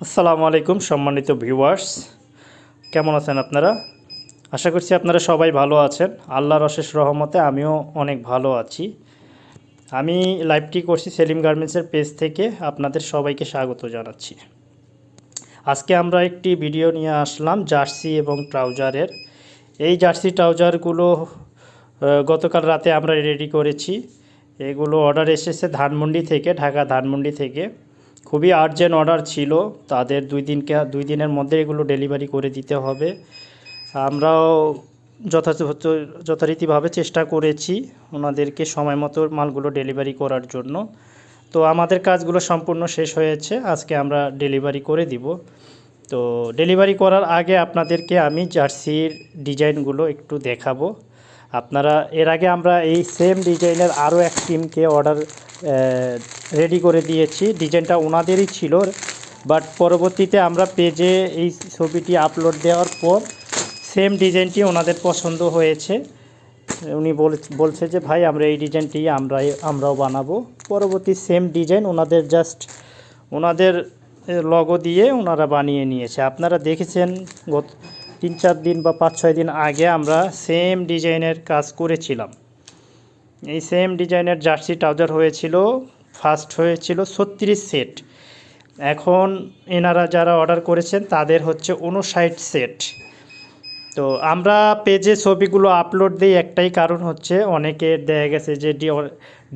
আসসালামু আলাইকুম, সম্মানিত ভিউয়ার্স। কেমন আছেন আপনারা? আশা করছি আপনারা সবাই ভালো আছেন। আল্লাহর অশেষ রহমতে আমিও অনেক ভালো আছি। আমি লাইভটি করছি সেলিম গার্মেন্টসের পেজ থেকে। আপনাদের সবাইকে স্বাগত জানাচ্ছি। আজকে আমরা একটি ভিডিও নিয়ে আসলাম জার্সি এবং ট্রাউজারের। এই জার্সি ট্রাউজারগুলো গতকাল রাতে আমরা রেডি করেছি। এগুলো অর্ডার এসেছে ধানমন্ডি থেকে, ঢাকা ধানমন্ডি থেকে। খুবই আর্জেন্ট অর্ডার ছিল। তাদের দুই দিনকে দুই দিনের মধ্যে এগুলো ডেলিভারি করে দিতে হবে। আমরাও যথাযথ যথারীতিভাবে চেষ্টা করেছি ওনাদেরকে সময় মতো মালগুলো ডেলিভারি করার জন্য। তো আমাদের কাজগুলো সম্পূর্ণ শেষ হয়েছে। আজকে আমরা ডেলিভারি করে দিব। তো ডেলিভারি করার আগে আপনাদেরকে আমি জার্সির ডিজাইনগুলো একটু দেখাবো। আপনারা এর আগে আমরা এই সেম ডিজাইনের আরও এক টিমকে অর্ডার রেডি করে দিয়েছি। ডিজাইনটা ওনাদেরই ছিল বাট পরবর্তীতে আমরা পেজে এই ছবিটি আপলোড দেওয়ার পর সেম ডিজাইনটি ওনাদের পছন্দ হয়েছে। উনি বলছে যে, ভাই, আমরা এই ডিজাইনটি আমরা আমরাও বানাবো। পরবর্তী সেম ডিজাইন ওনাদের জাস্ট ওনাদের লগো দিয়ে ওনারা বানিয়ে নিয়েছে। আপনারা দেখেছেন, গত তিন চার দিন বা পাঁচ ছয় দিন আগে আমরা সেম ডিজাইনের কাজ করেছিলাম। এই সেম ডিজাইনের জার্সি ট্রাউজার হয়েছিল ফার্স্ট হয়েছিল ছত্রিশ সেট। এখন এনারা যারা অর্ডার করেছেন, তাদের হচ্ছে উনষাট সেট। তো আমরা পেজে ছবিগুলো আপলোড দিই, একটাই কারণ হচ্ছে অনেকে দেখা গেছে যে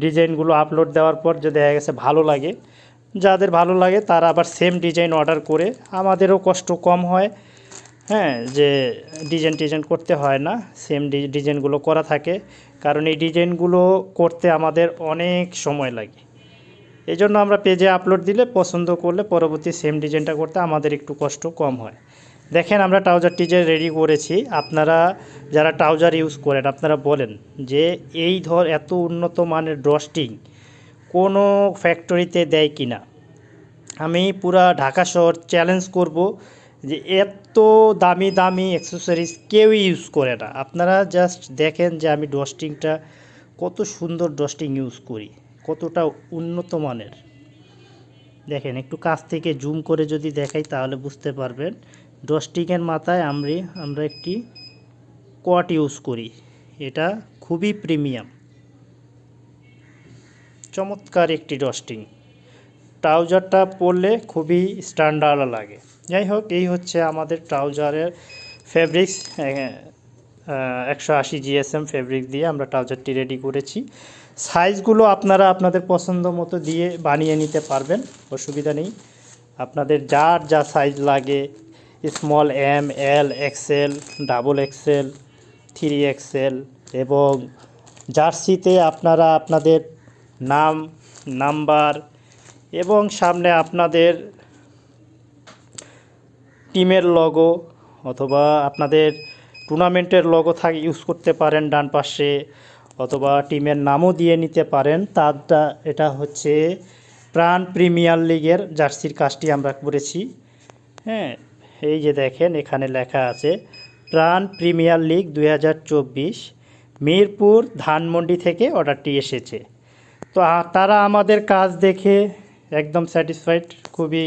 ডিজাইনগুলো আপলোড দেওয়ার পর যে দেখা গেছে ভালো লাগে। যাদের ভালো লাগে, তারা আবার সেম ডিজাইন অর্ডার করে। আমাদেরও কষ্ট কম হয় হ্যাঁ যে ডিজাইন টিজাইন করতে হয় না সেম ডিজাইনগুলো করা থাকে। কারণ এই ডিজাইনগুলো করতে আমাদের অনেক সময় লাগে। এই জন্য আমরা পেজে আপলোড দিলে, পছন্দ করলে পরবর্তী সেম ডিজাইনটা করতে আমাদের একটু কষ্ট কম হয়। দেখেন, আমরা ট্রাউজার টিজার রেডি করেছি। আপনারা যারা ট্রাউজার ইউজ করেন, আপনারা বলেন যে এই ধর এত উন্নত মানের ড্রস্টিং কোনো ফ্যাক্টরিতে দেয় কি না আমি পুরা ঢাকা শহর চ্যালেঞ্জ করব যে এত দামি দামি অ্যাক্সেসরিজ কেউই ইউজ করে না। আপনারা জাস্ট দেখেন যে আমি ডস্টিংটা কত সুন্দর ডস্টিং ইউজ করি। কতটা উন্নত মানের? দেখেন, একটু কাছ থেকে জুম করে যদি দেখাই তাহলে বুঝতে পারবেন। ডস্টিংয়ের মাথায় আমরা আমরা একটি কোয়াট ইউজ করি। এটা খুবই প্রিমিয়াম। চমৎকার একটি ডস্টিং ট্রাউজারটা পরলে খুবই স্ট্যান্ডার্ড লাগে। যাই হোক, এই হচ্ছে আমাদের ট্রাউজারের ফেব্রিক্স একশো আশি জিএসএম ফেব্রিক দিয়ে আমরা ট্রাউজারটি রেডি করেছি। সাইজগুলো আপনারা আপনাদের পছন্দ মতো দিয়ে বানিয়ে নিতে পারবেন, অসুবিধা নেই। আপনাদের যার যা সাইজ লাগে small M L XL double XL three XL এবং জার্সিতে আপনারা আপনাদের নাম, নাম্বার এবং সামনে আপনাদের টিমের লগো অথবা আপনাদের টুর্নামেন্টের লগো থাকে ইউজ করতে পারেন ডান পাশে। অথবা টিমের নামও দিয়ে নিতে পারেন। তারটা, এটা হচ্ছে প্রাণ প্রিমিয়ার লিগের জার্সির কাজটি আমরা করেছি। হ্যাঁ এই যে দেখেন, এখানে লেখা আছে, প্রাণ প্রিমিয়ার লিগ দু হাজার চব্বিশ, মিরপুর ধানমন্ডি থেকে অর্ডারটি এসেছে। তো তারা আমাদের কাজ দেখে একদম স্যাটিসফাইড, খুবই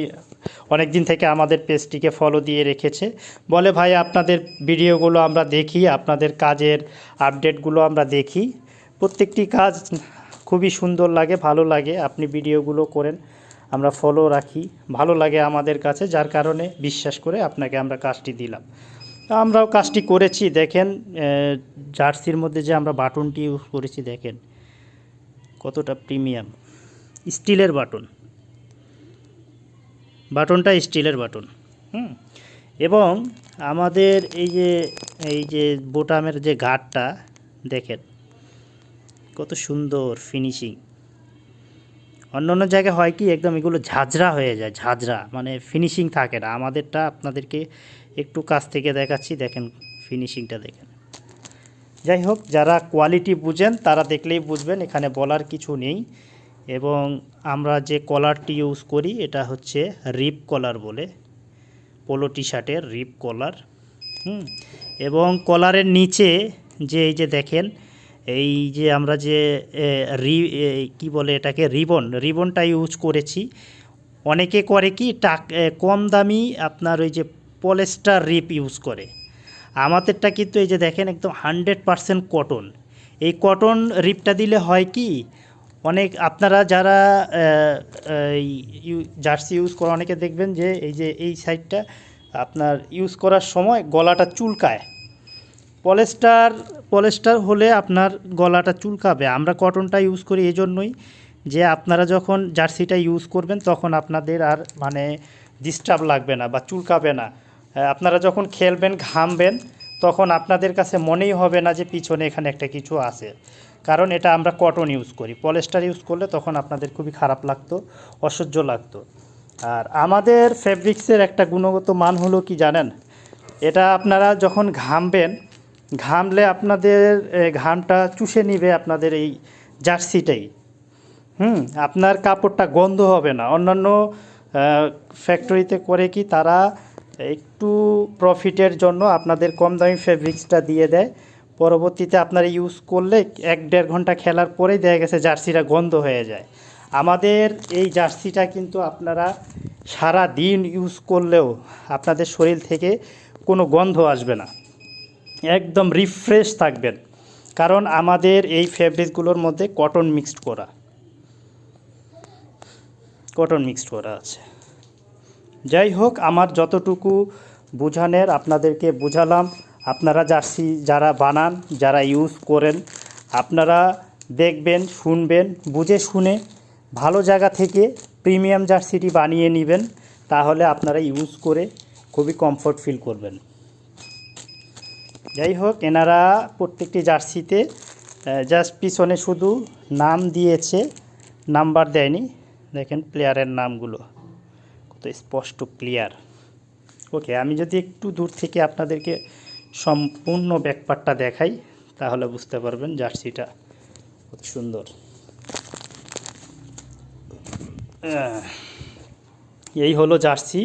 অনেক দিন থেকে আমাদের পেজটিকে ফলো দিয়ে রেখেছে। বলে, ভাই, আপনাদের ভিডিওগুলো আমরা দেখি, আপনাদের কাজের আপডেটগুলো আমরা দেখি। প্রত্যেকটি কাজ খুবই সুন্দর লাগে, ভালো লাগে। আপনি ভিডিওগুলো করেন, আমরা ফলো রাখি। ভালো লাগে আমাদের কাছে, যার কারণে বিশ্বাস করে আপনাকে আমরা কাজটি দিলাম। আমরাও কাজটি করেছি। দেখেন জার্সির মধ্যে যে আমরা বাটনটি ইউজ করেছি, দেখেন, কতটা প্রিমিয়াম স্টিলের বাটন। বাটনটা স্টিলের বাটন। হুম? এবং আমাদের এই যে এই যে বোটামের যে গার্ডটা দেখেন কত সুন্দর ফিনিশিং অন্য অন্য জায়গায় হয় কি, একদম এগুলো ঝাঁঝরা হয়ে যায়, ঝাঁঝরা। মানে ফিনিশিং থাকে না। আমাদেরটা আপনাদেরকে একটু কাছ থেকে দেখাচ্ছি। দেখেন ফিনিশিংটা দেখেন। যাই হোক, যারা কোয়ালিটি বুঝেন, তারা দেখলেই বুঝবেন, এখানে বলার কিছু নেই। এবং আমরা যে কলারটি ইউজ করি, এটা হচ্ছে রিপ কলার বলে। পোলো টি শার্টের রিপ কলার হুম? এবং কলারের নিচে যে এই যে দেখেন, এই যে আমরা যে রি কি বলে এটাকে, রিবন, রিবনটা ইউজ করেছি। অনেকে করে কি, টাক কম দামি আপনার ওই যে পলেস্টার রিপ ইউজ করে। আমাদেরটা কিন্তু এই যে দেখেন, একদম হান্ড্রেড পারসেন্ট কটন এই কটন রিপটা দিলে হয় কি অনেক আপনারা যারা জার্সি ইউজ করে অনেকে দেখবেন যে এই যে এই সাইডটা আপনার ইউজ করার সময় গলাটা চুলকায়। পলেস্টার পলেস্টার হলে আপনার গলাটা চুলকাবে। আমরা কটনটা ইউজ করি এই জন্যই যে আপনারা যখন জার্সিটা ইউজ করবেন তখন আপনাদের আর মানে ডিস্টার্ব লাগবে না বা চুলকাবে না। আপনারা যখন খেলবেন, ঘামবেন তখন আপনাদের কাছে মনেই হবে না যে পিছনে এখানে একটা কিছু আছে। কারণ এটা আমরা কটন ইউজ করি। পলেস্টার ইউজ করলে তখন আপনাদের খুবই খারাপ লাগতো, অসহ্য লাগতো। আর আমাদের ফেব্রিক্সের একটা গুণগত মান হলো কি জানেন? এটা আপনারা যখন ঘামবেন, ঘামলে আপনাদের ঘামটা চুষে নিবে আপনাদের এই জার্সিটাই। হুম, আপনার কাপড়টা গন্ধ হবে না। অন্যান্য ফ্যাক্টরিতে করে কি তারা একটু প্রফিটের জন্য আপনাদের কম দামি ফেব্রিক্সটা দিয়ে দেয়। পরবর্তীতে আপনারা ইউজ করলে এক দেড় ঘণ্টা খেলার পরেই দেখা গেছে জার্সিটা গন্ধ হয়ে যায়। আমাদের এই জার্সিটা কিন্তু আপনারা সারা দিন ইউজ করলেও আপনাদের শরীর থেকে কোনো গন্ধ আসবে না। একদম রিফ্রেশ থাকবেন। কারণ আমাদের এই ফেব্রিকগুলোর মধ্যে কটন মিক্সড করা। কটন মিক্সড করা আছে। যাই হোক, আমার যতটুকু বোঝানোর আপনাদেরকে বোঝালাম। আপনারা জার্সি যারা বানান, যারা ইউজ করেন, আপনারা দেখবেন, শুনবেন, বুঝে শুনে ভালো জায়গা থেকে প্রিমিয়াম জার্সিটি বানিয়ে নেবেন, তাহলে আপনারা ইউজ করে খুবই কমফোর্ট ফিল করবেন। যাই হোক, এনারা প্রত্যেকটি জার্সিতে জাস্ট পিছনে শুধু নাম দিয়েছে নাম্বার দেয়নি। দেখেন প্লেয়ারের নামগুলো, কত স্পষ্ট ক্লিয়ার ওকে আমি যদি একটু দূর থেকে আপনাদেরকে সম্পূর্ণ ব্যাকপারটা দেখাই, তাহলে বুঝতে পারবেন জার্সিটা কত সুন্দর। এই হলো জার্সি,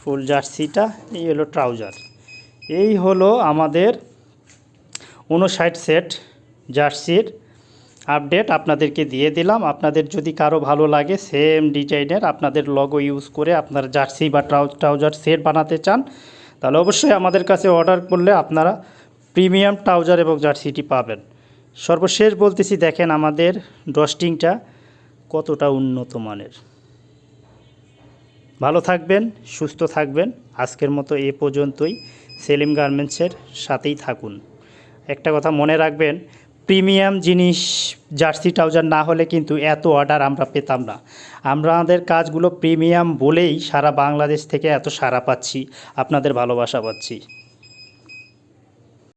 ফুল জার্সিটা, এই হলো ট্রাউজার। এই হলো আমাদের উনষাট সেট জার্সির আপডেট আপনাদেরকে দিয়ে দিলাম। আপনাদের যদি কারও ভালো লাগে, সেম ডিজাইনের আপনাদের লগো ইউজ করে আপনার জার্সি বা ট্রাউ, ট্রাউজার সেট বানাতে চান তাহলে অবশ্যই আমাদের কাছে অর্ডার করলে আপনারা প্রিমিয়াম ট্রাউজার এবং জার্সিটি পাবেন। সর্বশেষ বলতেছি, দেখেন আমাদের ড্রস্টিংটা কতটা উন্নত মানের। ভালো থাকবেন, সুস্থ থাকবেন। আজকের মতো এ পর্যন্তই। সেলিম গার্মেন্টসের সাথেই থাকুন। একটা কথা মনে রাখবেন প্রিমিয়াম জিনিস জার্সি, ট্রাউজার না হলে কিন্তু এত অর্ডার আমরা পেতাম না। আমরা আমাদের কাজগুলো প্রিমিয়াম বলেই সারা বাংলাদেশ থেকে এত সারা পাচ্ছি। আপনাদের ভালোবাসা পাচ্ছি।